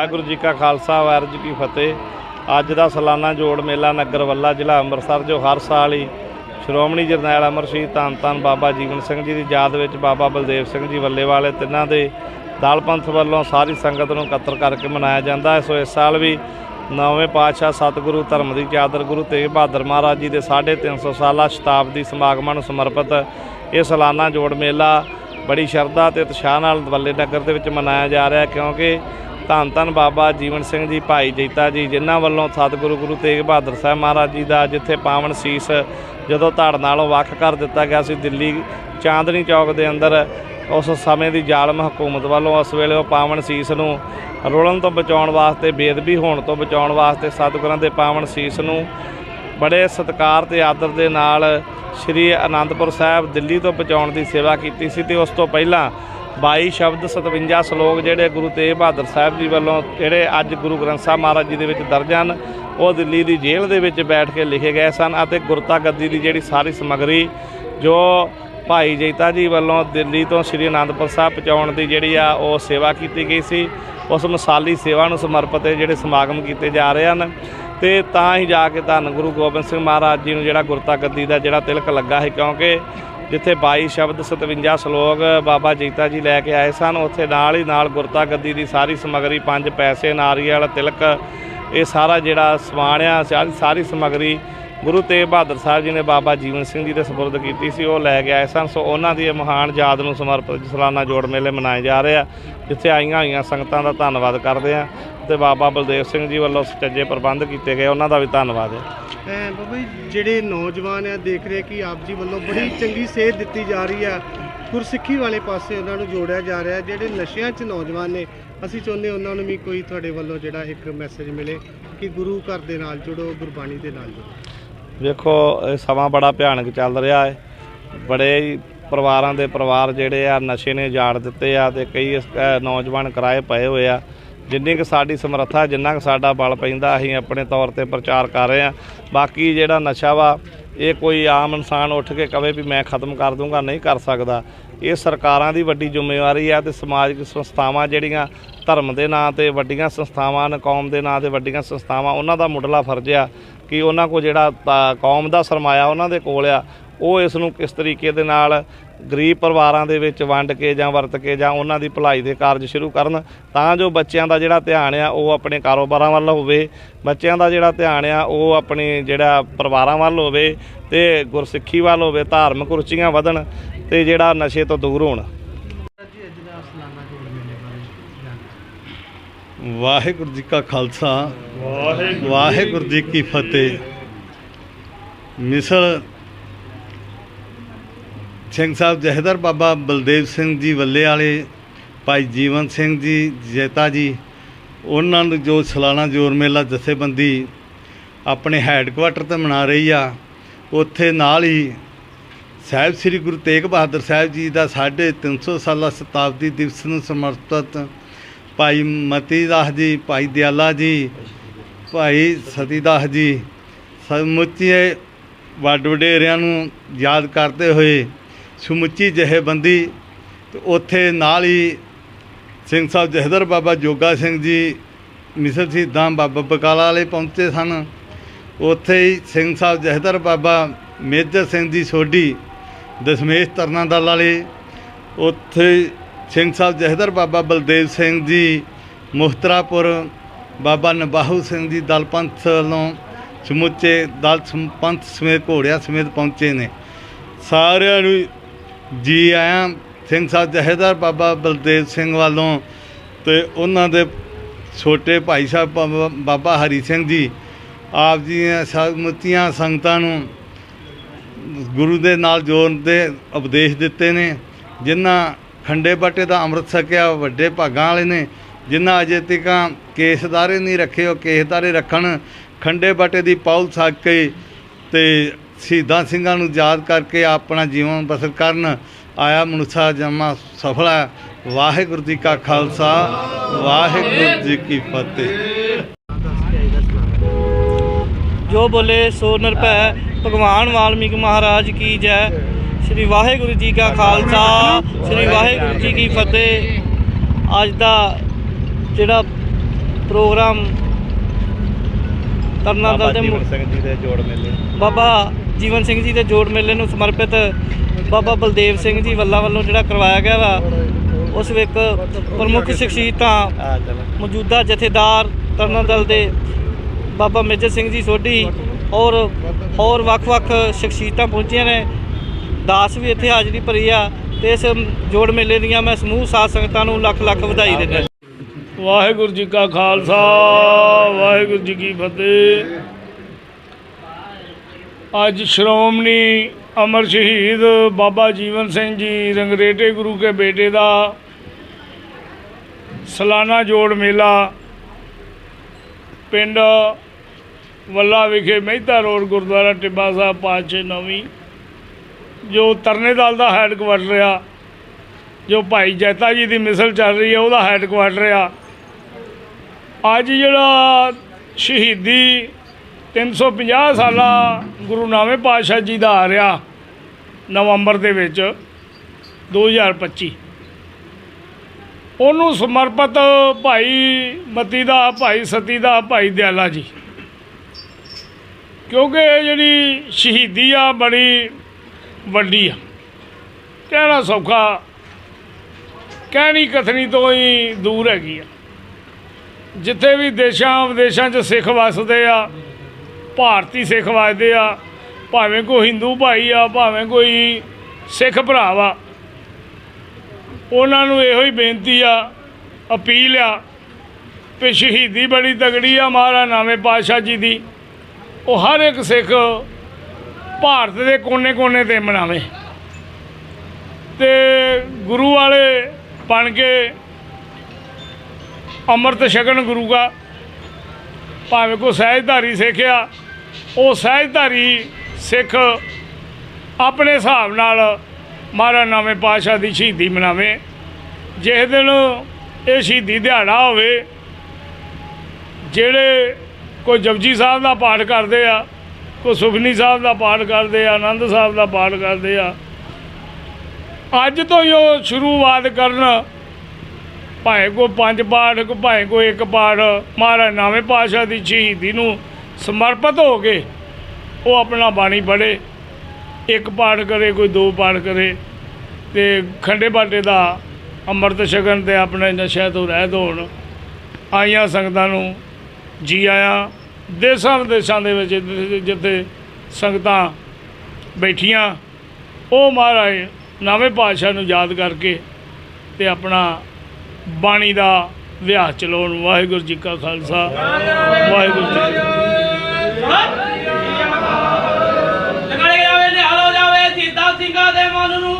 ਵਾਹਿਗੁਰੂ ਜੀ ਕਾ ਖਾਲਸਾ, ਵਾਹਿਗੁਰੂ ਜੀ ਕੀ ਫਤਿਹ। ਅੱਜ ਦਾ ਸਾਲਾਨਾ ਜੋੜ ਮੇਲਾ ਨਗਰ ਵੱਲਾ ਜ਼ਿਲ੍ਹਾ ਅੰਮ੍ਰਿਤਸਰ, ਜੋ ਹਰ ਸਾਲ ਹੀ ਸ਼੍ਰੋਮਣੀ ਜਰਨੈਲ ਅਮਰ ਸ਼ਹੀਦ ਧੰਨ ਧੰਨ ਬਾਬਾ ਜੀਵਨ ਸਿੰਘ ਜੀ ਦੀ ਯਾਦ ਵਿੱਚ ਬਾਬਾ ਬਲਦੇਵ ਸਿੰਘ ਜੀ ਵੱਲੇ ਵਾਲੇ, ਤਿੰਨਾਂ ਦੇ ਦਲ ਪੰਥ ਵੱਲੋਂ ਸਾਰੀ ਸੰਗਤ ਨੂੰ ਇਕੱਤਰ ਕਰਕੇ ਮਨਾਇਆ ਜਾਂਦਾ। ਹੈ ਸੋ ਇਸ ਸਾਲ ਵੀ ਨੌਵੇਂ ਪਾਤਸ਼ਾਹ ਸਤਿਗੁਰੂ ਧਰਮ ਦੀ ਚਾਦਰ ਗੁਰੂ ਤੇਗ ਬਹਾਦਰ ਮਹਾਰਾਜ ਜੀ ਦੇ 350 ਸਾਲਾ ਸ਼ਤਾਬਦੀ ਸਮਾਗਮਾਂ ਨੂੰ ਸਮਰਪਿਤ ਇਹ ਸਾਲਾਨਾ ਜੋੜ ਮੇਲਾ ਬੜੀ ਸ਼ਰਧਾ ਤੇ ਉਤਸ਼ਾਹ ਨਾਲ ਵੱਲੇ ਨਗਰ ਦੇ ਵਿੱਚ ਮਨਾਇਆ ਜਾ ਰਿਹਾ, ਕਿਉਂਕਿ ਧੰਨ ਧੰਨ ਬਾਬਾ ਜੀਵਨ ਸਿੰਘ ਜੀ, ਭਾਈ ਜੀਤਾ ਜੀ, ਜਿਨ੍ਹਾਂ ਵੱਲੋਂ ਸਤਿਗੁਰੂ ਗੁਰੂ ਤੇਗ ਬਹਾਦਰ ਸਾਹਿਬ ਮਹਾਰਾਜ ਜੀ ਦਾ ਜਿੱਥੇ ਪਾਵਨ ਸੀਸ ਜਦੋਂ ਧੜ ਨਾਲੋਂ ਵੱਖ ਕਰ ਦਿੱਤਾ ਗਿਆ ਸੀ ਦਿੱਲੀ ਚਾਂਦਨੀ ਚੌਕ ਦੇ ਅੰਦਰ, ਉਸ ਸਮੇਂ ਦੀ ਜ਼ਾਲਮ ਹਕੂਮਤ ਵੱਲੋਂ ਉਸ ਵੇਲੇ ਉਹ ਪਾਵਨ ਸੀਸ ਨੂੰ ਰੋਲਣ ਤੋਂ ਬਚਾਉਣ ਵਾਸਤੇ ਬੇਦਬੀ ਹੋਣ ਤੋਂ ਬਚਾਉਣ ਵਾਸਤੇ ਸਤਿਗੁਰਾਂ ਦੇ ਪਾਵਨ ਸੀਸ ਨੂੰ ਬੜੇ ਸਤਿਕਾਰ ਤੇ ਆਦਰ ਦੇ ਨਾਲ ਸ੍ਰੀ ਅਨੰਦਪੁਰ ਸਾਹਿਬ ਦਿੱਲੀ ਤੋਂ ਬਚਾਉਣ ਦੀ ਸੇਵਾ ਕੀਤੀ ਸੀ ਤੇ ਉਸ ਤੋਂ ਪਹਿਲਾਂ 22 ਸ਼ਬਦ 57 ਸ਼ਲੋਕ ਜਿਹੜੇ ਗੁਰੂ ਤੇਗ ਬਹਾਦਰ ਸਾਹਿਬ ਜੀ ਵੱਲੋਂ ਜਿਹੜੇ ਅੱਜ ਗੁਰੂ ਗ੍ਰੰਥ ਸਾਹਿਬ ਮਹਾਰਾਜ ਜੀ ਦੇ ਵਿੱਚ ਦਰਜ ਹਨ, ਉਹ ਦਿੱਲੀ ਦੀ ਜੇਲ੍ਹ ਦੇ ਵਿੱਚ ਬੈਠ ਕੇ ਲਿਖੇ ਗਏ ਸਨ ਅਤੇ ਗੁਰਤਾ ਗੱਦੀ ਦੀ ਜਿਹੜੀ ਸਾਰੀ ਸਮੱਗਰੀ ਜੋ ਭਾਈ ਜੈਤਾ ਜੀ ਵੱਲੋਂ ਦਿੱਲੀ ਤੋਂ ਸ੍ਰੀ ਅਨੰਦਪੁਰ ਸਾਹਿਬ ਪਹੁੰਚਾਉਣ ਦੀ ਜਿਹੜੀ ਆ ਉਹ ਸੇਵਾ ਕੀਤੀ ਗਈ ਸੀ, ਉਸ ਮਿਸਾਲੀ ਸੇਵਾ ਨੂੰ ਸਮਰਪਿਤ ਜਿਹੜੇ ਸਮਾਗਮ ਕੀਤੇ ਜਾ ਰਹੇ ਹਨ ਤੇ ਤਾਂ ਹੀ ਜਾ ਕੇ ਧੰਨ ਗੁਰੂ ਗੋਬਿੰਦ ਸਿੰਘ ਮਹਾਰਾਜ ਜੀ ਨੂੰ ਜਿਹੜਾ ਗੁਰਤਾ ਗੱਦੀ ਦਾ ਜਿਹੜਾ ਤਿਲਕ ਲੱਗਾ ਹੈ ਕਿਉਂਕਿ ਜਿੱਥੇ 22 ਸ਼ਬਦ 57 ਸ਼ਲੋਕ ਬਾਬਾ ਜੀਤਾ ਜੀ ਲੈ ਕੇ ਆਏ ਸਨ, ਉੱਥੇ ਨਾਲ ਹੀ ਨਾਲ ਗੁਰਤਾ ਗੱਦੀ ਦੀ ਸਾਰੀ ਸਮੱਗਰੀ, ਪੰਜ ਪੈਸੇ, ਨਾਰੀਅਲ, ਤਿਲਕ, ਇਹ ਸਾਰਾ ਜਿਹੜਾ ਸਮਾਨ ਆ ਸਾਰੀ ਸਾਰੀ ਸਮੱਗਰੀ ਗੁਰੂ ਤੇਗ ਬਹਾਦਰ ਸਾਹਿਬ ਜੀ ਨੇ ਬਾਬਾ ਜੀਵਨ ਸਿੰਘ ਜੀ ਦੇ ਸਪੁਰਦ ਕੀਤੀ ਸੀ, ਉਹ ਲੈ ਕੇ ਆਏ ਸਨ। ਸੋ ਉਹਨਾਂ ਦੀ ਮਹਾਨ ਯਾਦ ਨੂੰ ਸਮਰਪਿਤ ਸਲਾਨਾ ਜੋੜ ਮੇਲੇ ਮਨਾਏ ਜਾ ਰਹੇ ਆ, ਜਿੱਥੇ ਆਈਆਂ ਹੋਈਆਂ ਸੰਗਤਾਂ ਦਾ ਧੰਨਵਾਦ ਕਰਦੇ ਆ। ਤੇ ਬਾਬਾ ਬਲਦੇਵ ਸਿੰਘ ਜੀ ਵੱਲੋਂ ਸੁਚੱਜੇ ਪ੍ਰਬੰਧ ਕੀਤੇ ਗਏ। ਉਹਨਾਂ ਦਾ ਵੀ ਧੰਨਵਾਦ ਹੈ। ਐ ਬਾਬਾ ਜੀ ਜਿਹੜੇ ਨੌਜਵਾਨ ਆ ਦੇਖ ਰਹੇ ਕਿ ਆਪ ਜੀ ਵੱਲੋਂ ਬੜੀ ਚੰਗੀ ਸੇਧ ਦਿੱਤੀ ਜਾ ਰਹੀ ਆ। ਗੁਰਸਿੱਖੀ ਵਾਲੇ ਪਾਸੇ ਉਹਨਾਂ ਨੂੰ ਜੋੜਿਆ ਜਾ ਰਿਹਾ। ਜਿਹੜੇ ਨਸ਼ਿਆਂ 'ਚ ਨੌਜਵਾਨ ਨੇ ਅਸੀਂ ਚਾਹੁੰਦੇ ਉਹਨਾਂ ਨੂੰ ਵੀ ਕੋਈ ਤੁਹਾਡੇ ਵੱਲੋਂ ਜਿਹੜਾ ਇੱਕ ਮੈਸੇਜ ਮਿਲੇ ਕਿ ਗੁਰੂ ਘਰ ਦੇ ਨਾਲ ਜੁੜੋ ਗੁਰਬਾਣੀ ਦੇ ਨਾਲ ਜੁੜੋ। ਵੇਖੋ ਇਹ ਸਮਾਂ ਬੜਾ ਭਿਆਨਕ ਚੱਲ ਰਿਹਾ ਹੈ। ਬੜੇ ਹੀ ਪਰਿਵਾਰਾਂ ਦੇ ਪਰਿਵਾਰ ਜਿਹੜੇ ਆ ਨਸ਼ੇ ਨੇ ਜਾੜ ਦਿੱਤੇ ਆ ਤੇ ਕਈ ਇਸ- ਅਹ ਨੌਜਵਾਨ ਕਿਰਾਏ ਪਏ ਹੋਏ ਆ। ਜਿੰਨੀ ਕਿ ਸਾਡੀ ਸਮਰੱਥਾ, ਜਿੰਨਾ ਕਿ ਸਾਡਾ ਬਲ ਪੈਂਦਾ, ਅਸੀਂ ਆਪਣੇ ਤੌਰ ਤੇ ਪ੍ਰਚਾਰ ਕਰ ਰਹੇ ਹਾਂ। ਬਾਕੀ ਜਿਹੜਾ ਨਸ਼ਾ ਵਾ, ਇਹ ਕੋਈ ਆਮ ਇਨਸਾਨ ਉੱਠ ਕੇ ਕਵੇ ਵੀ ਮੈਂ ਖਤਮ ਕਰ ਦੂੰਗਾ, ਨਹੀਂ ਕਰ ਸਕਦਾ। ਇਹ ਸਰਕਾਰਾਂ ਦੀ ਵੱਡੀ ਜ਼ਿੰਮੇਵਾਰੀ ਆ ਤੇ ਸਮਾਜਿਕ ਸੰਸਥਾਵਾਂ ਜਿਹੜੀਆਂ ਧਰਮ ਦੇ ਨਾਂ ਤੇ ਵੱਡੀਆਂ ਸੰਸਥਾਵਾਂ ਨੇ, ਕੌਮ ਦੇ ਨਾਂ ਤੇ ਵੱਡੀਆਂ ਸੰਸਥਾਵਾਂ, ਉਹਨਾਂ ਦਾ ਮੁੱਢਲਾ ਫਰਜ਼ ਆ ਕਿ ਉਹਨਾਂ ਕੋਲ ਜਿਹੜਾ ਕੌਮ ਦਾ ਸਰਮਾਇਆ ਉਹਨਾਂ ਦੇ ਕੋਲ ਆ, ਉਹ ਇਸ ਨੂੰ ਕਿਸ ਤਰੀਕੇ ਦੇ ਨਾਲ ਗਰੀਬ ਪਰਿਵਾਰਾਂ ਦੇ ਵਿੱਚ ਵੰਡ ਕੇ ਜਾਂ ਵਰਤ ਕੇ ਜਾਂ ਉਹਨਾਂ ਦੀ ਭਲਾਈ ਦੇ ਕਾਰਜ ਸ਼ੁਰੂ ਕਰਨ, ਤਾਂ ਜੋ ਬੱਚਿਆਂ ਦਾ ਜਿਹੜਾ ਧਿਆਨ ਆ ਉਹ ਆਪਣੇ ਕਾਰੋਬਾਰਾਂ ਵੱਲ ਹੋਵੇ। ਬੱਚਿਆਂ ਦਾ ਜਿਹੜਾ ਧਿਆਨ ਆ ਉਹ ਆਪਣੇ ਜਿਹੜਾ ਪਰਿਵਾਰਾਂ ਵੱਲ ਹੋਵੇ ਤੇ ਗੁਰਸਿੱਖੀ ਵੱਲ ਹੋਵੇ, ਧਾਰਮਿਕ ਰੁਚੀਆਂ ਵਧਣ ਤੇ ਜਿਹੜਾ ਨਸ਼ੇ ਤੋਂ ਦੂਰ ਹੋਣ। ਵਾਹਿਗੁਰੂ ਜੀ ਕਾ ਖਾਲਸਾ। ਵਾਹਿਗੁਰੂ ਜੀ ਕੀ ਫਤਿਹ। ਮਿਸਲ ਸਿੰਘ ਸਾਹਿਬ ਜਹਦਰ ਬਾਬਾ ਬਲਦੇਵ ਸਿੰਘ ਜੀ ਵੱਲੇ ਵਾਲੇ, ਭਾਈ ਜੀਵਨ ਸਿੰਘ ਜੀ, ਜੇਤਾ ਜੀ, ਉਹਨਾਂ ਨੂੰ ਜੋ ਸਾਲਾਨਾ ਜੋਰ ਮੇਲਾ ਜਥੇਬੰਦੀ ਆਪਣੇ ਹੈੱਡਕੁਆਟਰ ਤੇ ਮਨਾ ਰਹੀ ਆ, ਉੱਥੇ ਨਾਲ ਹੀ ਸਾਹਿਬ ਸ੍ਰੀ ਗੁਰੂ ਤੇਗ ਬਹਾਦਰ ਸਾਹਿਬ ਜੀ ਦਾ 350 ਸਾਲਾ ਸ਼ਤਾਬਦੀ ਦਿਵਸ ਨੂੰ ਸਮਰਪਿਤ ਭਾਈ ਮਤੀ ਦਾਸ ਜੀ, ਭਾਈ ਦਿਆਲਾ ਜੀ, ਭਾਈ ਸਤੀ ਦਾਸ ਜੀ ਸਮੁੱਚੇ ਵੱਡ ਵਡੇਰਿਆਂ ਨੂੰ ਯਾਦ ਕਰਦੇ ਹੋਏ ਸਮੁੱਚੀ ਜਹੇਬੰਦੀ ਤੇ ਉੱਥੇ ਨਾਲ ਹੀ ਸਿੰਘ ਸਾਹਿਬ ਜਹਦਰ ਬਾਬਾ ਜੋਗਾ ਸਿੰਘ ਜੀ, ਮਿਸਰ ਸ਼ਹੀਦਾਂ ਬਾਬਾ ਬਕਾਲਾ ਵਾਲੇ ਪਹੁੰਚੇ ਸਨ। ਉੱਥੇ ਹੀ ਸਿੰਘ ਸਾਹਿਬ ਜਹਦਰ ਬਾਬਾ ਮੇਜਰ ਸਿੰਘ ਜੀ ਸੋਢੀ, ਦਸ਼ਮੇਸ਼ ਤਰਨਾ ਦਲ ਵਾਲੇ, ਉੱਥੇ ਸਿੰਘ ਸਾਹਿਬ ਜਹਦਰ ਬਾਬਾ ਬਲਦੇਵ ਸਿੰਘ ਜੀ, ਮੁਖਤਰਾਪੁਰ ਬਾਬਾ ਨਬਾਹੂ ਸਿੰਘ ਜੀ ਦਲ ਪੰਥ ਵੱਲੋਂ ਸਮੁੱਚੇ ਦਲ ਸਮ- ਪੰਥ ਸਮੇਤ ਘੋੜਿਆਂ ਸਮੇਤ ਪਹੁੰਚੇ ਨੇ। ਸਾਰਿਆਂ ਨੂੰ ਜੀ ਆਇਆਂ ਸਿੰਘ ਸਾਹਿਬ ਜਹਦਰ ਬਾਬਾ ਬਲਦੇਵ ਸਿੰਘ ਵੱਲੋਂ ਤੇ ਉਹਨਾਂ ਦੇ ਛੋਟੇ ਭਾਈ ਸਾਹਿਬ ਬਾਬਾ- ਬਾਬਾ ਹਰੀ ਸਿੰਘ ਜੀ, ਆਪ ਜੀ ਦੀਆਂ ਸਮੁੱਚੀਆਂ ਸੰਗਤਾਂ ਨੂੰ ਗੁਰੂ ਦੇ ਨਾਲ ਜੋੜਨ ਦੇ ਉਪਦੇਸ਼ ਦਿੱਤੇ ਨੇ, ਜਿਨ੍ਹਾਂ ਖੰਡੇ ਬਾਟੇ ਦਾ ਅੰਮ੍ਰਿਤ ਸਕਿਆ ਵੱਡੇ ਭਾਗਾਂ ਵਾਲੇ ਨੇ, ਜਿਨ੍ਹਾਂ ਅਜੇ ਤੱਕਾਂ ਕੇਸਦਾਰੇ ਨਹੀਂ ਰੱਖੇ, ਉਹ ਕੇਸਦਾਰੇ ਰੱਖਣ, ਖੰਡੇ ਬਾਟੇ ਦੀ ਪੌਲ ਛਕ ਕੇ ਤੇ ਸ਼ਹੀਦਾਂ ਸਿੰਘਾਂ ਨੂੰ ਯਾਦ ਕਰਕੇ ਆਪਣਾ ਜੀਵਨ ਬਸਰ ਕਰਨ ਆਇਆ ਮਨੁੱਖਾ ਜਨਮ ਸਫਲ ਹੈ। ਵਾਹਿਗੁਰੂ ਜੀ ਕਾ ਖਾਲਸਾ ਵਾਹਿਗੁਰੂ ਜੀ ਕੀ ਫਤਿਹ। ਜੋ ਬੋਲੇ ਸੋ ਨਿਰਭੈ ਭਗਵਾਨ ਵਾਲਮੀਕ ਮਹਾਰਾਜ ਕੀ ਜੈ। ਸ੍ਰੀ ਵਾਹਿਗੁਰੂ ਜੀ ਕਾ ਖਾਲਸਾ ਸ੍ਰੀ ਵਾਹਿਗੁਰੂ ਜੀ ਕੀ ਫਤਿਹ। ਅੱਜ ਦਾ ਜਿਹੜਾ ਪ੍ਰੋਗਰਾਮ ਤਰਨਾ ਦਲ ਦੇ ਜੀਵਨ ਮੁ- ਸਿੰਘ ਜੀ ਦੇ ਜੋੜ ਮੇਲੇ। ਬਾਬਾ ਜੀਵਨ ਸਿੰਘ ਜੀ ਦੇ ਜੋੜ ਮੇਲੇ ਨੂੰ ਸਮਰਪਿਤ ਬਾਬਾ ਬਲਦੇਵ ਸਿੰਘ ਜੀ ਵੱਲਾ ਵੱਲੋਂ ਜਿਹੜਾ ਕਰਵਾਇਆ ਗਿਆ ਵਾ, ਉਸ ਵਿੱਚ ਪ੍ਰਮੁੱਖ ਸ਼ਖਸੀਅਤਾਂ ਮੌਜੂਦਾ ਜਥੇਦਾਰ ਤਰਨਾ ਦਲ ਦੇ ਬਾਬਾ ਮੇਜਰ ਸਿੰਘ ਜੀ ਸੋਢੀ ਔਰ ਹੋਰ ਵੱਖ-ਵੱਖ ਸ਼ਖਸੀਅਤਾਂ ਪਹੁੰਚੀਆਂ ਨੇ। ਦਾਸ ਵੀ ਇੱਥੇ ਹਾਜ਼ਰੀ ਭਰੀ ਆ ਤੇ ਇਸ ਜੋੜ ਮੇਲੇ ਦੀਆਂ ਮੈਂ ਸਮੂਹ ਸਾਧ ਸੰਗਤਾਂ ਨੂੰ ਲੱਖ ਲੱਖ ਵਧਾਈ ਦਿੰਦਾ। ਵਾਹਿਗੁਰੂ ਜੀ ਕਾ ਖਾਲਸਾ, ਵਾਹਿਗੁਰੂ ਜੀ ਕੀ ਫਤਿਹ। ਅੱਜ ਸ਼੍ਰੋਮਣੀ ਅਮਰ ਸ਼ਹੀਦ ਬਾਬਾ ਜੀਵਨ ਸਿੰਘ ਜੀ ਰੰਗਰੇਟੇ ਗੁਰੂ ਕੇ ਬੇਟੇ ਦਾ ਸਾਲਾਨਾ ਜੋੜ ਮੇਲਾ ਪਿੰਡ ਵੱਲਾ ਵਿਖੇ ਮਹਿਤਾ ਰੋਡ ਗੁਰਦੁਆਰਾ ਟਿੱਬਾ ਸਾਹਿਬ ਪਾਛੇ ਨਵੀਂ, ਜੋ ਤਰਨੇ ਦਲ ਦਾ ਹੈੱਡਕੁਆਟਰ ਆ, ਜੋ ਭਾਈ ਜੈਤਾ ਜੀ ਦੀ ਮਿਸਲ ਚੱਲ ਰਹੀ ਹੈ ਉਹਦਾ ਹੈੱਡਕੁਆਟਰ ਆ। ਅੱਜ ਜਿਹੜਾ ਸ਼ਹੀਦੀ 350 ਸਾਲਾ ਗੁਰੂ ਨਾਵੇਂ ਪਾਤਸ਼ਾਹ ਜੀ ਦਾ ਆ ਰਿਹਾ ਨਵੰਬਰ ਦੇ ਵਿੱਚ 2025 ਉਹਨੂੰ ਸਮਰਪਿਤ ਭਾਈ ਮਤੀ ਦਾ, ਭਾਈ ਸਤੀ ਦਾ, ਭਾਈ ਦਿਆਲਾ ਜੀ। ਕਿਉਂਕਿ ਇਹ ਜਿਹੜੀ ਸ਼ਹੀਦੀ ਆ, ਬੜੀ ਵੱਡੀ ਆ। ਕਹਿਣਾ ਸੌਖਾ, ਕਹਿਣੀ ਕਥਨੀ ਤੋਂ ਹੀ ਦੂਰ ਹੈਗੀ ਆ। ਜਿੱਥੇ ਵੀ ਦੇਸ਼ਾਂ ਵਿਦੇਸ਼ਾਂ 'ਚ ਸਿੱਖ ਵਸਦੇ ਆ ਭਾਰਤੀ ਸਿੱਖ ਵਸਦੇ ਆ, ਭਾਵੇਂ ਕੋਈ ਹਿੰਦੂ ਭਾਈ ਆ, ਭਾਵੇਂ ਕੋਈ ਸਿੱਖ ਭਰਾ ਵਾ। ਉਹਨਾਂ ਨੂੰ ਇਹੋ ਹੀ ਬੇਨਤੀ ਆ, ਅਪੀਲ ਆ ਕਿ ਸ਼ਹੀਦੀ ਬੜੀ ਤਗੜੀ ਆ ਮਹਾਰਾਜ ਨਾਵੇਂ ਪਾਤਸ਼ਾਹ ਜੀ ਦੀ। ਉਹ ਹਰ ਇੱਕ ਸਿੱਖ ਭਾਰਤ ਦੇ ਕੋਨੇ-ਕੋਨੇ ਤੇ ਮਨਾਵੇ। ਤੇ ਗੁਰੂ ਵਾਲੇ ਬਣ ਕੇ ਅੰਮ੍ਰਿਤ ਛਕਣ ਗੁਰੂ ਦਾ ਭਾਵੇਂ ਕੋ ਸਹਿਜਧਾਰੀ ਸਿੱਖਿਆ, ਉਹ ਸਹਿਜਧਾਰੀ ਸਿੱਖ ਆਪਣੇ ਹਿਸਾਬ ਨਾਲ ਮਹਾਰਾਜ ਨਾਵੇਂ ਪਾਤਸ਼ਾਹ ਦੀ ਸ਼ਹੀਦੀ ਮਨਾਵੇ। ਜਿਸ ਦਿਨ ਇਹ ਸ਼ਹੀਦੀ ਦਿਹਾੜਾ ਹੋਵੇ, ਜਿਹੜੇ ਕੋਈ ਜਪਜੀ ਸਾਹਿਬ ਦਾ ਪਾਠ ਕਰਦੇ ਆ, ਕੋਈ ਸੁਖਨੀ ਸਾਹਿਬ ਦਾ ਪਾਠ ਕਰਦੇ ਆ, ਆਨੰਦ ਸਾਹਿਬ ਦਾ ਪਾਠ ਕਰਦੇ ਆ, ਅੱਜ ਤੋਂ ਹੀ ਉਹ ਸ਼ੁਰੂਆਤ ਕਰਨ ਭਾਵੇਂ ਕੋ ਪੰਜ ਪਾਠ ਕੋ ਭਾਵੇਂ ਕੋ ਇੱਕ ਪਾਠ, ਮਹਾਰਾਜ ਨਾਵੇਂ ਪਾਤਸ਼ਾਹ ਦੀ ਸ਼ਹੀਦੀ ਨੂੰ ਸਮਰਪਿਤ ਹੋ ਕੇ ਉਹ ਆਪਣਾ ਬਾਣੀ ਪੜ੍ਹੇ। ਇੱਕ ਪਾਠ ਕਰੇ, ਕੋਈ ਦੋ ਪਾਠ ਕਰੇ ਤੇ ਖੰਡੇ ਬਾਟੇ ਦਾ ਅੰਮ੍ਰਿਤ ਛਕਣ ਤੇ ਆਪਣੇ ਨਸ਼ਿਆਂ ਤੋਂ ਰਹਿਤ ਹੋਣ। ਆਈਆਂ ਸੰਗਤਾਂ ਨੂੰ ਜੀ ਆਇਆ। ਦੇਸ਼ਾਂ ਵਿਦੇਸ਼ਾਂ ਦੇ ਵਿੱਚ ਜਿੱਥੇ- ਜਿੱਥੇ ਸੰਗਤਾਂ ਬੈਠੀਆਂ, ਉਹ ਮਹਾਰਾਜ ਨਾਵੇਂ ਪਾਤਸ਼ਾਹ ਨੂੰ ਯਾਦ ਕਰਕੇ ਤੇ ਆਪਣਾ ਬਾਣੀ ਦਾ ਵਿਆਹ ਚਲਾਉਣ। ਵਾਹਿਗੁਰੂ ਜੀ ਕਾ ਖਾਲਸਾ। ਵਾਹਿਗੁਰੂ ਜੀ ਲਗਾਏ ਜਾਵੇ ਨਿਹਾਲ ਹੋ ਜਾਵੇ, ਜੀਤਾ ਸਿੰਘਾਂ ਦੇ ਮਨ ਨੂੰ।